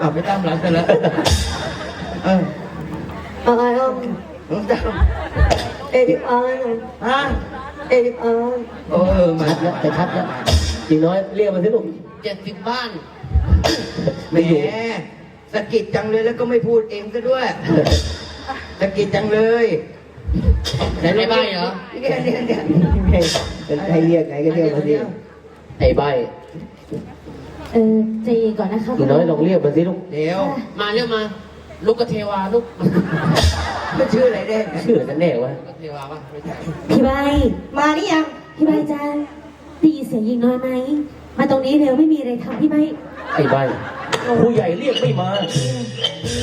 อ้าวไม่ตั้มหลังกันแล้วเอออะไรอะน้องตั้มเอริอานฮะเอริอานเออมาชัดแล้วแต่ชัดแล้วจริงน้อยเรียกมาสิลูกเจ็ดสิบบ้านแหมไม่อยู่สะกิดจังเลยแล้วก็ไม่พูดเองซะด้วยสะกิดจังเลยไหนไม่ใบเหรอเนี่ยเนี่ยเนี่ย เป็นใครเรียกไงก็เรียกมาสิไอ้ใบ เออใจเย็นก่อนนะคะจริงน้อยลองเรียกมาสิลูกเดี๋ยว มาเรียกมา ลูกกระเทวาลูกไม่ชื่ออะไรเด้ชื่อนั่นแน่วะกระเทวาป่ะไม่ใช่พี่ใบมาหรือยังพี่ใบจ้าได้ยินเสียงยิงน้อยไหม มาตรงนี้เร็วไม่มีอะไรทำพี่ใบไอ้ใบผู้ใหญ่เรียกไม่มา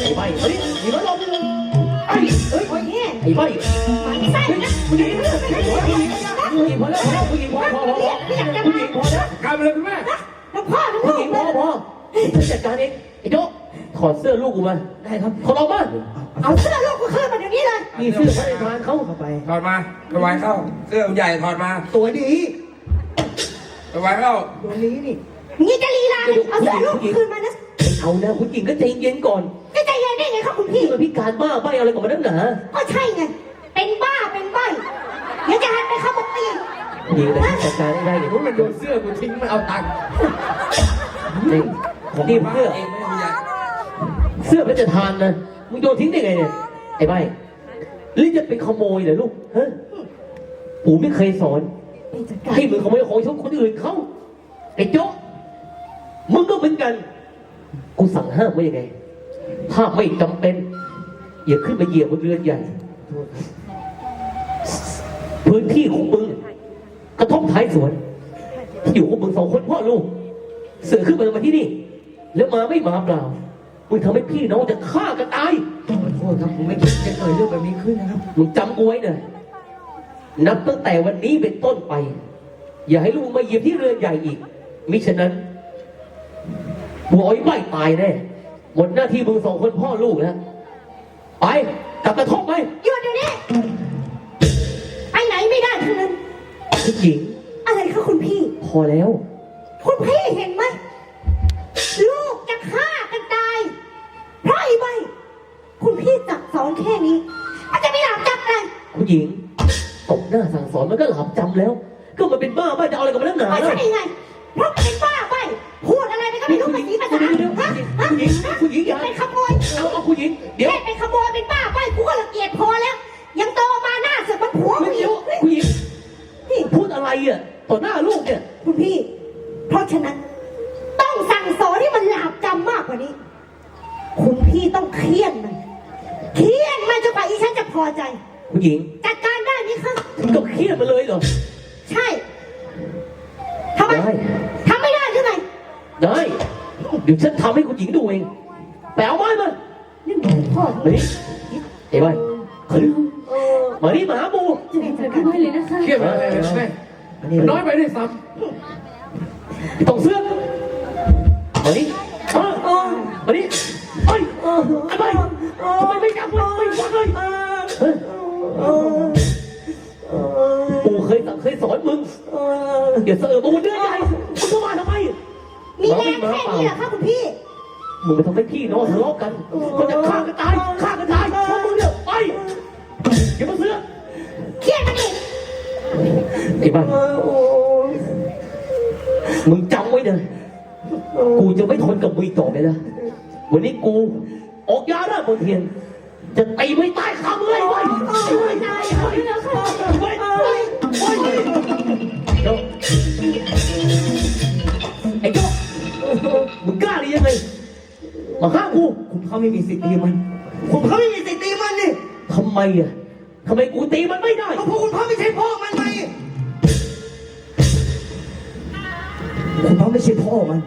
ไอ้ใบเฮ้ยหนีมาลงไอ้เฮ้ยโอ้ยเนี่ยไอ้ใบมันไส้นะผู้หญิงผู้หญิงพอแล้วพอแล้วผู้หญิงพอพอพอผู้หญิงพอแล้วกลับมาเลยคุณแม่ แล้วพ่อแล้วผู้หญิงพอพอฉันจัดการเองไอ้โจ๊กถอดเสื้อลูกกูมาได้ครับถอดออกมาเอาเสื้อลูกกูขึ้นมาเดี๋ยวนี้เลยนี่เสื้อพระราชทานเขาเข้าไป ถอดมาไปไว้เข้า เสื้อใหญ่ถอดมาตัวดีไปไว้เข้า ตัวนี้นี่นี่จะลีลาเลยเอาเสื้อลูกกูขึ้นมานะเอานะผู้หญิงก็ใจเย็นก่อนจะใจเย็นได้ไงครับคุณพี่พี่ มันพิการบ้าใบอะไรกับมันนักหนาก็ใช่ไง เป็นบ้าเป็นใบเดี๋ยวจะหันไปเข้ามาตี ผู้หญิงเลยจัดการได้อย่างนู้นมันโดนเสื้อกูทิ้งไม่เอาตังค์นี่นี่เสื้อเองไม่ผู้ใหญ่เสื้อพระราชทานนะมึงโยนทิ้งได้ไงเนี่ยไอ้ใบหรือจะเป็นขโมยเหรอลูกฮะปู่ไม่เคยสอนไปจัดการให้มึงขโมยของชาวคนอื่นเขาไอ้โจ๊กมึงก็เหมือนกัน กูสั่งห้ามไว้ยังไงถ้าไม่จำเป็น อย่าขึ้นมาเหยียบบนเรือนใหญ่ พื้นที่ของมึง กระทบท้ายสวน ที่อยู่ของมึงสองคนพ่อลูก เสือขึ้นมามาที่นี่ แล้วมาไม่มาเปล่ามึงทำให้พี่น้องจะฆ่ากันตายขอโทษครับผมไม่คิดจะเกิดเรื่องแบบนี้ขึ้นนะครับมึงจำกูไว้นะนับตั้งแต่วันนี้เป็นต้นไป อย่าให้ลูกมาเหยียบที่เรือนใหญ่อีก มิฉะนั้นหัวไอ้ใบตายแน่หมดหน้าที่มึงสองคนพ่อลูกแล้วไปกลับกระทบไปหยุดเดี๋ยวนี้ ผู้หญิง อะไรคะคุณพี่ พอแล้ว คุณพี่เห็นไหมลูกจะฆ่ากันตายเพราะไอ้ใบคุณพี่จับสอนแค่นี้ มันจะไม่หลับจับอะไรผู้หญิงตบหน้าสั่งสอนมันก็หลับจำแล้ว ก็มันเป็นบ้าบ้าจะเอาอะไรกับมันนักหนาไม่ล่ะใช่ไงเพราะมันเป็นบ้าใบพูดอะไรไปก็ไม่รู้ภาษีภาษาฮะฮะผู้หญิงผู้หญิงอย่าเป็นขโมยเอาเอาผู้หญิงเดี๋ยวแค่เป็นขโมยเป็นบ้าใบกูก็ละเกียจพอแล้ว ยังโตมาหน้าเสือกมันผัวกูอีเดี๋ยวกผู้หญิงนี่ พูดอะไรอะต่อหน้าลูกเนี่ย คุณพี่ เพราะฉะนั้น ต้องสั่งสอนให้มันหลาบจำมากกว่านี้ คุณพี่ต้องเครียดมันเครียดมันจนกว่าอีฉันจะพอใจผู้หญิงจัดการได้ไหมคะถึงกับเครียดมาเลยเหรอ ใช่ทำไมได้ ทำไม่ได้หรือไงได้ เดี๋ยวฉันทำให้คุณหญิงดูเอง แปลไม้มานี่หนูพ่อมานี่ไอ้บ้านมานี่ มานี่มาหาปูจะเป็นจัดพี่ใบเลยนะคะเครียดไปเลยแม่น้อยไปด้วยซ้ำต้องเสื้อมานี่มามานี่เอ้ยไอ้บ้านทำไมไม่จับเลยไม่ฟังเลยปู่เคยสั่งเคยสอนมึงอย่าเสือมาบนเรือใหญ่มึงเข้ามาทำไมมีแรงแค่นี้เหรอคะคุณพี่มึงไปทำให้พี่น้องทะเลาะกันก็จะฆ่ากันตายฆ่ากันตาย อย่ามาเสือกเครียดมันอีกไอ้บ้านมึงจำไว้เลย กูจะไม่ทนกับมึงอีกต่อไปแล้ว วันนี้กูออกยาหน้าบนเทียน จะตีไม่ตายคามือไอ้ไว้ไอ้ไว้ตายไอ้ไว้นะไว้ไว้ไว้เจ้าไอ้เจ้ามึงกล้าหรือยังไงมาห้ามกูคุณเขาไม่มีสิทธิ์ตีมันคุณเขาไม่มีสิทธิ์ตีมันนี่ทำไมอะ ทำไมกูตีมันไม่ได้ ก็เพราะคุณเขาไม่ใช่พ่อมันไงคุณเขาไม่ใช่พ่อมัน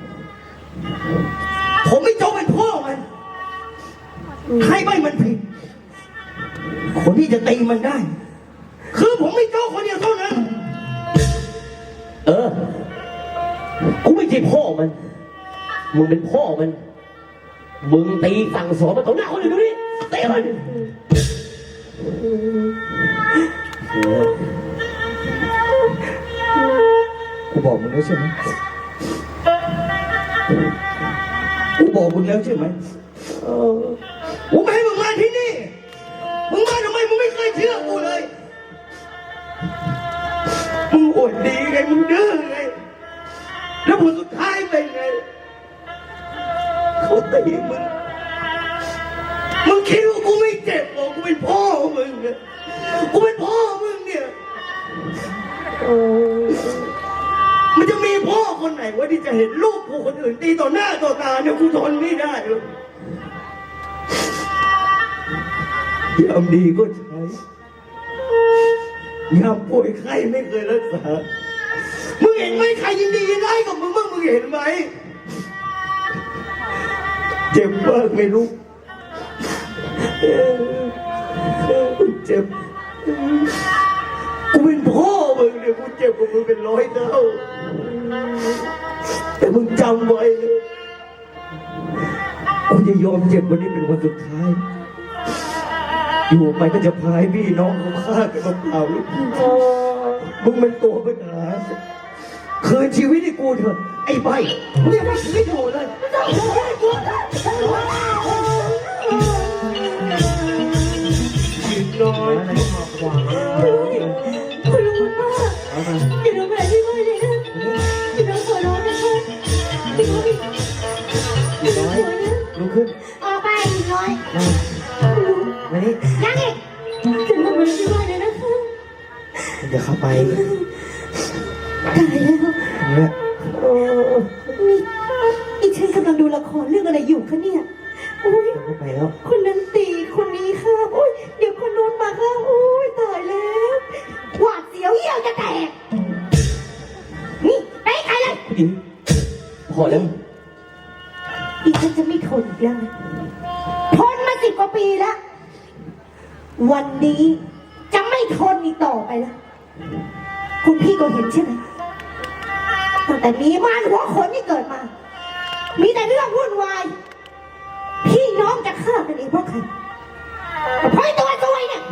ผมไม่โจเป็นพ่อมัน ใครไม่มันผิด คนที่จะตีมันได้ คือผมไม่โจคนเดียวเท่านั้น เออ กูไม่ใช่พ่อมัน มึงเป็นพ่อมัน มึงตีสั่งสอนมาต่อหน้าคนอื่นดูดิเตะมัน กูบอกมึงแล้วใช่ไหมกูบอกมึงแล้วใช่ไหมเออกูไม่ให้มึงมาที่นี่ มึงมาทำไมมึงไม่เคยเชื่อกูเลย มึงอวดดีไง มึงดื้อไง แล้วผลสุดท้ายเป็นไง เขาตีมึง มึงคิดว่ากูไม่เจ็บ เป็นพ่อมึงเนี่ยกูเป็นพ่อมึงเนี่ยเออมันจะมีพ่อคนไหนวะที่จะเห็นลูกกูคนอื่นตีต่อหน้าต่อตาเนี่ยกูทนไม่ได้หรอกยามดีก็ใช้ยามป่วยไข้ไม่เคยรักษา มึงเห็นไหมใครยินดียินร้ายกับมึงบ้างมึงเห็นไหม เจ็บมากไม่รู้ เจ็บ กูเป็นพ่อมึงเนี่ยกูเจ็บกว่ามึงเป็นร้อยเท่า แต่มึงจำไว้นะกูจะยอมเจ็บวันนี้เป็นวันสุดท้าย อยู่ไปก็จะพายพี่น้องเขาฆ่ากันมาเปล่าลูกมึงเป็นตัวปัญหาคืนชีวิตให้กูเถอะไอ้ใบเรียกว่าชีวิดเลยไม่ต้องโหดให้กูนะยื ตายแล้วเนี่ยนี่อีฉันกำลังดูละครเรื่องอะไรอยู่คะเนี่ยโอ้ยเข้าไปแล้วคนนั้นตีคนนี้ฆ่าโอ้ยเดี๋ยวคนโน้นมาฆ่าโอ้ยตายแล้วหวาดเสียวเยี่ยวจะแตกนี่ไปใครเลยผู้หญิงพอแล้วอีฉันจะไม่ทนอีกแล้วนะทนมาสิบกว่าปีแล้ว วันนี้จะไม่ทนอีกต่อไปแล้วคุณพี่ก็เห็นใช่ไหม ตั้งแต่มีมารหัวคนที่เกิดมา มีแต่เรื่องวุ่นวาย พี่น้องจะฆ่ากันเองเพราะใครเพราะไอ้ตัวซวยเนี่ย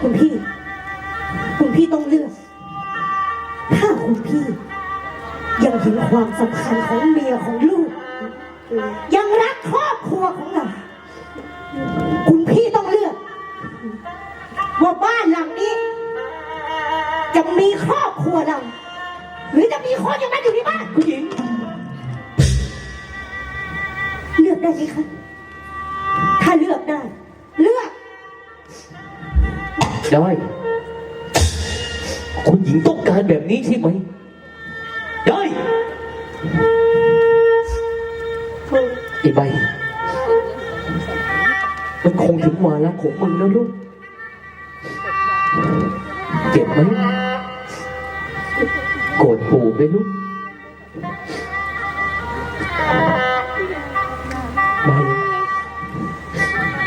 คุณพี่ คุณพี่ต้องเลือก ถ้าคุณพี่ ยังเห็นความสำคัญของเมียของลูก ยังรักครอบครัวของเรา คุณพี่ต้องเลือก ว่าบ้านหลังนี้ จะมีครอบครัวเรา หรือจะมีคนอย่างนั้นอยู่ในบ้านผู้หญิง เลือกได้ไหมคะ ถ้าเลือกได้ เลือก ได้ คุณหญิงต้องการแบบนี้ใช่ไหม ได้ ไอ้ใบ มันคงถึงวาระของมึงแล้วลูก เจ็บไหม โกรธปู่ไหมลูกไม่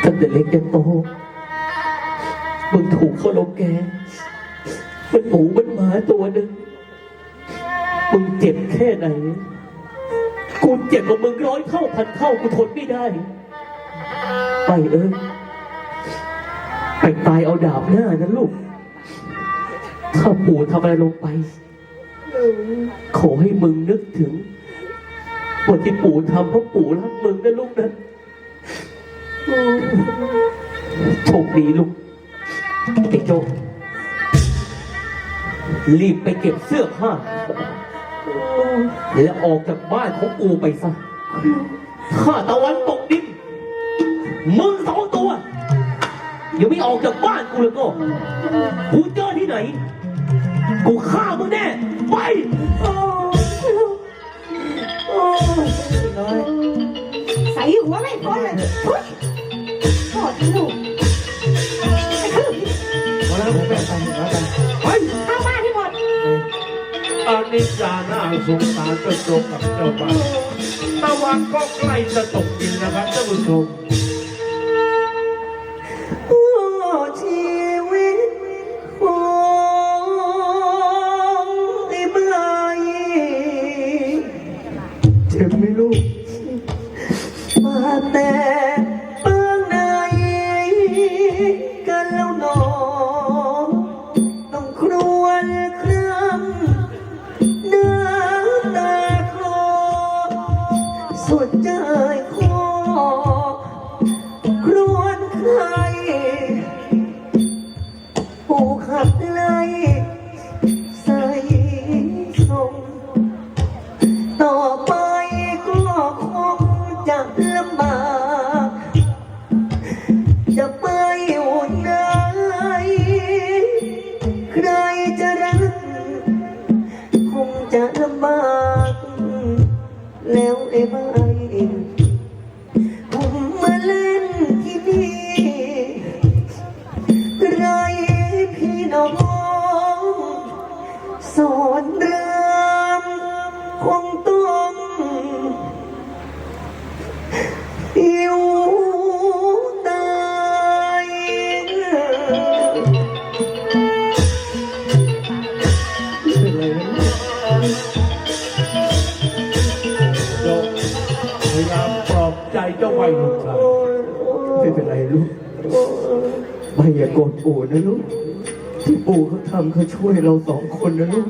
ตั้งแต่เล็กจนโตมึงถูกเขาลงแกมันหมูมันหมาตัวหนึ่งมึงเจ็บแค่ไหน กูเจ็บกว่ามึงร้อยเท่าพันเท่ากูทนไม่ได้ ไปเอ้ยไปตายเอาดาบหน้านะลูก ถ้าปู่ทำอะไรลงไป ขอให้มึงนึกถึงว่าที่ปู่ทำเพราะปู่รักมึงนะลูกนะโชคดีลูกไอ้โจรีบไปเก็บเสื้อผ้าแล้วออกจากบ้านของกูไปซะข้าตะวันตกดิน มึงสองตัว ยังไม่ออกจากบ้านกูแล้วก็ กูเจอที่ไหน กูฆ่ามึงแน่ไปใส่หัวไม่พ้นเลยทุยโทษลูกไอ้คือพอแล้วผมแบ่งไปแล้วกันไปเข้าบ้านให้หมดอานิจจาน่าสงสารจะจบกับเจ้าบ้านตะวันก็ใกล้จะตกดินนะครับท่านผู้ชม ไม่อย่าโกดปู่นะลูก ที่ปู่เขาทำเขาช่วยเราสองคนนะลูก